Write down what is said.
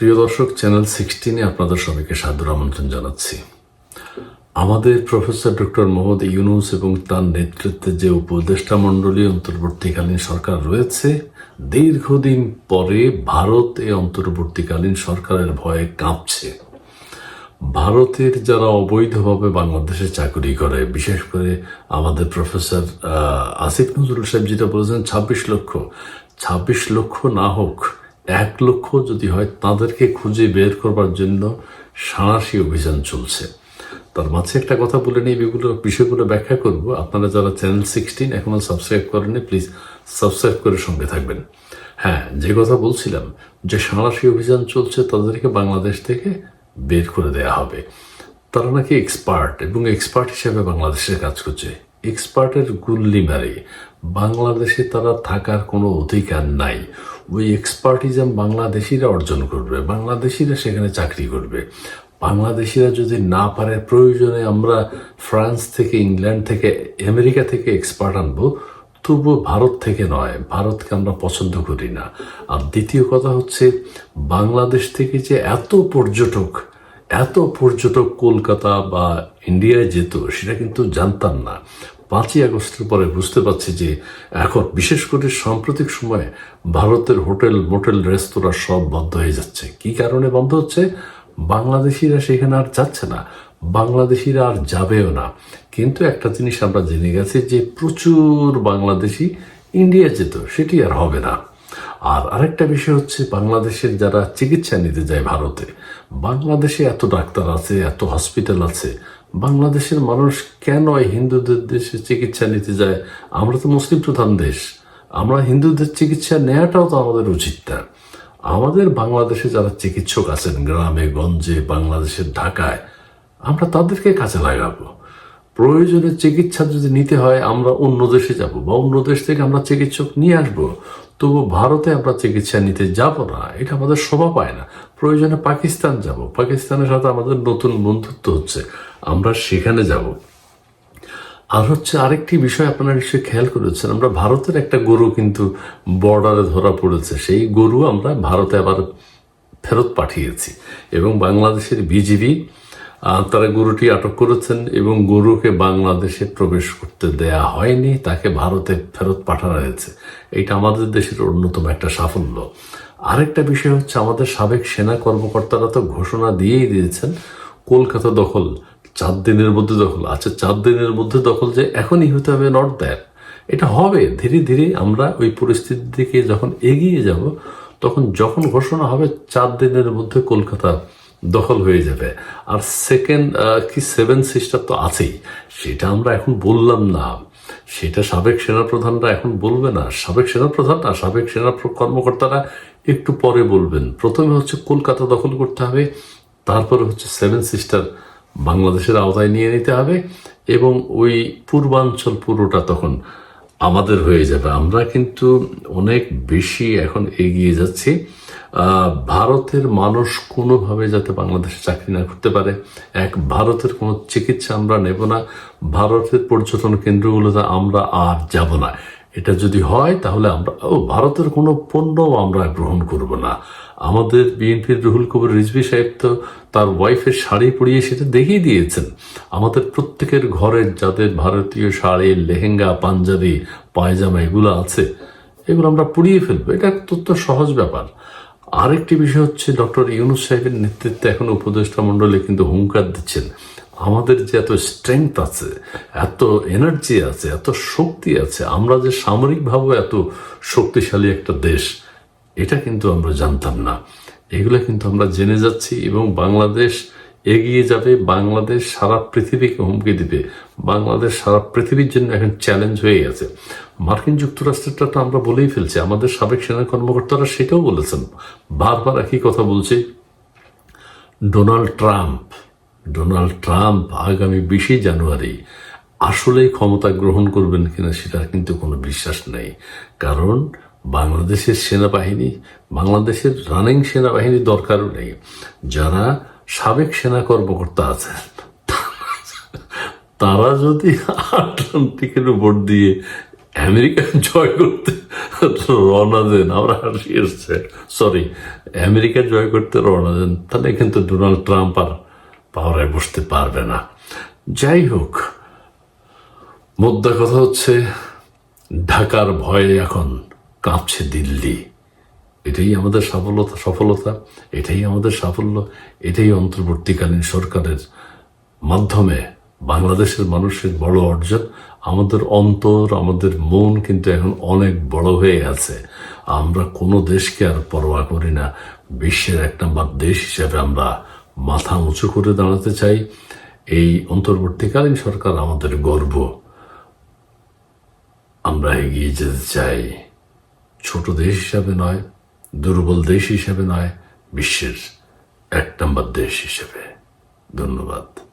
প্রিয় দর্শক চ্যানেল সিক্সটিনে আপনাদের সবাইকে সাদর আমন্ত্রণ জানাচ্ছি। আমাদের প্রফেসর ডক্টর মোহাম্মদ ইউনুস এবং তার নেতৃত্বে যে উপদেষ্টা মণ্ডলী অন্তর্বর্তীকালীন সরকার রয়েছে, দীর্ঘদিন পরে ভারত এই অন্তর্বর্তীকালীন সরকারের ভয়ে কাঁপছে। ভারতের যারা অবৈধভাবে বাংলাদেশে চাকরি করে, বিশেষ করে আমাদের প্রফেসর আসিফ নজরুল সাহেব যেটা বলেছেন, ছাব্বিশ লক্ষ। ছাব্বিশ লক্ষ না হোক এক লক্ষ যদি হয় তাদেরকে খুঁজে বের করবার জন্য সাঁড়াশি অভিযান চলছে। তার মাঝে একটা কথা বলে নিয়ে এগুলো বিষয়গুলো ব্যাখ্যা করব। আপনারা যারা চ্যানেল সিক্সটিন এখনও সাবস্ক্রাইব করেননি, প্লিজ সাবস্ক্রাইব করে সঙ্গে থাকবেন। হ্যাঁ যে কথা বলছিলাম যে সাঁড়াশি অভিযান চলছে, তাদেরকে বাংলাদেশ থেকে বের করে দেয়া হবে। তারা নাকি এক্সপার্ট, এবং এক্সপার্ট হিসেবে বাংলাদেশে কাজ করছে। এক্সপার্টের গুল্লি মারে। বাংলাদেশে তারা থাকার কোনো অধিকার নাই। ওই এক্সপার্টিজম বাংলাদেশিরা অর্জন করবে, বাংলাদেশিরা সেখানে চাকরি করবে। বাংলাদেশিরা যদি না পারে, প্রয়োজনে আমরা ফ্রান্স থেকে, ইংল্যান্ড থেকে, আমেরিকা থেকে এক্সপার্ট আনব, তবুও ভারত থেকে নয়, ভারতকে আমরা পছন্দ করি না। আর দ্বিতীয় কথা হচ্ছে, বাংলাদেশ থেকে যে এত পর্যটক এত পর্যটক কলকাতা বা ইন্ডিয়ায় যেত, সেটা কিন্তু জানতাম না। পাঁচই আগস্টের পরে বুঝতে পারছি যে এখন বিশেষ করে সাম্প্রতিক সময়ে ভারতের হোটেল, মোটেল, রেস্তোরাঁ সব বন্ধ হয়ে যাচ্ছে। কি কারণে বন্ধ হচ্ছে? বাংলাদেশিরা সেখানে আর যাচ্ছে না। বাংলাদেশিরা আর যাবেও না। কিন্তু একটা জিনিস আমরা জেনে গেছি যে প্রচুর বাংলাদেশি ইন্ডিয়া যেত, সেটি আর হবে না। আর আরেকটা বিষয় হচ্ছে বাংলাদেশের যারা চিকিৎসা নিতে যায় ভারতে, বাংলাদেশে এত ডাক্তার আছে, এত হসপিটাল আছে বাংলাদেশের মানুষ কেন হিন্দুদের দেশে চিকিৎসা নিতে যায়? আমরা তো মুসলিম প্রধান দেশ। আমরা হিন্দুদের চিকিৎসা নেওয়াটাও তো আমাদের উচিত না। আমাদের বাংলাদেশে যারা চিকিৎসক আছেন গ্রামে, গঞ্জে, বাংলাদেশের ঢাকায়, আমরা তাদেরকে কাজে লাগাবো। প্রয়োজনে চিকিৎসা যদি নিতে হয়, আমরা অন্য দেশে যাব বা অন্য দেশ থেকে আমরা চিকিৎসক নিয়ে আসব। তবু ভারতে আমরা চিকিৎসা নিতে যাব না, এটা আমাদের শোভা পায় না। প্রয়োজনে পাকিস্তান যাব। পাকিস্তানের সাথে আমাদের নতুন বন্ধুত্ব হচ্ছে, আমরা সেখানে যাব। আর হচ্ছে আরেকটি বিষয় আপনারা নিশ্চয়ই খেয়াল করেছেন, আমরা ভারতের একটা গরু কিন্তু বর্ডারে ধরা পড়েছে, সেই গরু আমরা ভারতে আবার ফেরত পাঠিয়েছি। এবং বাংলাদেশের বিজিবি তারা গরুটি আটক করেছেন এবং গরুকে বাংলাদেশে প্রবেশ করতে দেয়া হয়নি, তাকে ভারতে ফেরত পাঠানো হয়েছে। এটা আমাদের দেশের অন্যতম একটা সাফল্য। আরেকটা বিষয় হচ্ছে, আমাদের সাবেক সেনা কর্মকর্তারা তো ঘোষণা দিয়েই দিয়েছেন, কলকাতা দখল চার দিনের মধ্যে দখল। আচ্ছা চার দিনের মধ্যে দখল যে এখনই হতে হবে নট দ্যাট এটা হবে, ধীরে ধীরে আমরা ওই পরিস্থিতির দিকে যখন এগিয়ে যাব, তখন যখন ঘোষণা হবে, চার দিনের মধ্যে কলকাতা দখল হয়ে যাবে। আর সেকেন্ড কি সেভেন সিস্টার তো আছেই। সেটা আমরা এখন বললাম না। সেটা সাবেক সেনাপ্রধানরা এখন বলবে না। সাবেক সেনাপ্রধান আর সাবেক সেনা কর্মকর্তারা একটু পরে বলবেন। প্রথমে হচ্ছে কলকাতা দখল করতে হবে। তারপরে হচ্ছে সেভেন সিস্টার বাংলাদেশের আওতায় নিয়ে নিতে হবে। এবং ওই পূর্বাঞ্চল পুরোটা তখন আমাদের হয়ে যাবে। আমরা কিন্তু অনেক বেশি এখন এগিয়ে যাচ্ছি। ভারতের মানুষ কোনোভাবে যাতে বাংলাদেশে চাকরি না করতে পারে। এক, ভারতের কোনো চিকিৎসা আমরা নেব না। ভারতের পর্যটন কেন্দ্রগুলোতে আমরা আর যাব না। এটা যদি হয়, তাহলে আমরা, ও, ভারতের কোনো পণ্যও আমরা গ্রহণ করব না। আমাদের বিএনপির রুহুল কবির রিজভি সাহেব তো তার ওয়াইফের শাড়ি পরিয়ে সেটা দেখিয়ে দিয়েছেন। আমাদের প্রত্যেকের ঘরের যাদের ভারতীয় শাড়ি, লেহেঙ্গা, পাঞ্জাবি, পায়জামা এগুলো আছে, এগুলো আমরা পুড়িয়ে ফেলব। এটা অত্যন্ত সহজ ব্যাপার। আরেকটি বিষয় হচ্ছে ডক্টর ইউনুস সাহেবের নেতৃত্বে এখন উপদেষ্টা মণ্ডলী কিন্তু হুঙ্কার দিচ্ছেন। আমাদের যে এত স্ট্রেংথ আছে, এত এনার্জি আছে, এত শক্তি আছে, আমরা যে সামরিকভাবে এত শক্তিশালী একটা দেশ, এটা কিন্তু আমরা জানতাম না। এগুলো কিন্তু আমরা জেনে যাচ্ছি এবং বাংলাদেশ এগিয়ে যাবে, বাংলাদেশ সারা পৃথিবীকে হুমকি দিবে। বাংলাদেশ সারা পৃথিবীর জন্য এখন চ্যালেঞ্জ হয়ে গেছে। মার্কিন যুক্তরাষ্ট্রটা তো আমরা বলেই ফেলছি, আমাদের সাবেক সেনা কর্মকর্তারা সেটাও বলেছেন। বারবার একই কথা বলছে। ডোনাল্ড ট্রাম্প ডোনাল্ড ট্রাম্প আগামী বিশে জানুয়ারি আসলেই ক্ষমতা গ্রহণ করবেন কিনা সেটা কিন্তু কোনো বিশ্বাস নেই। কারণ বাংলাদেশের সেনাবাহিনী, বাংলাদেশের রানিং সেনাবাহিনী দরকারও নেই। যারা সাবেক সেনা কর্মকর্তা আছেন। তারা যদি আটলান্টিকের উপর দিয়ে আমেরিকা জয় করতে রওনা দেন, আমরা হাসি এসছে সরি আমেরিকা জয় করতে রওনা দেন, তাহলে কিন্তু ডোনাল্ড ট্রাম্প আর পাওয়ারে বসতে পারবে না। যাই হোক, মোদ্দা কথা হচ্ছে, ঢাকার ভয়ে এখন কাঁপছে দিল্লি। এটাই আমাদের সফলতা সফলতা, এটাই আমাদের সাফল্য, এটাই অন্তর্বর্তীকালীন সরকারের মাধ্যমে বাংলাদেশের মানুষের বড় অর্জন। আমাদের অন্তর, আমাদের মন কিন্তু এখন অনেক বড় হয়ে আছে। আমরা কোনো দেশকে আর পরোয়া করি না। বিশ্বের এক নম্বর দেশ হিসেবে আমরা মাথা উঁচু করে দাঁড়াতে চাই। এই অন্তর্বর্তীকালীন সরকার আমাদের গর্ব। আমরা এগিয়ে যেতে চাই। ছোট দেশ হিসাবে নয় দুর্বল দেশ হিসেবে নয় বিশ্বের এক নম্বর দেশ হিসেবে। ধন্যবাদ।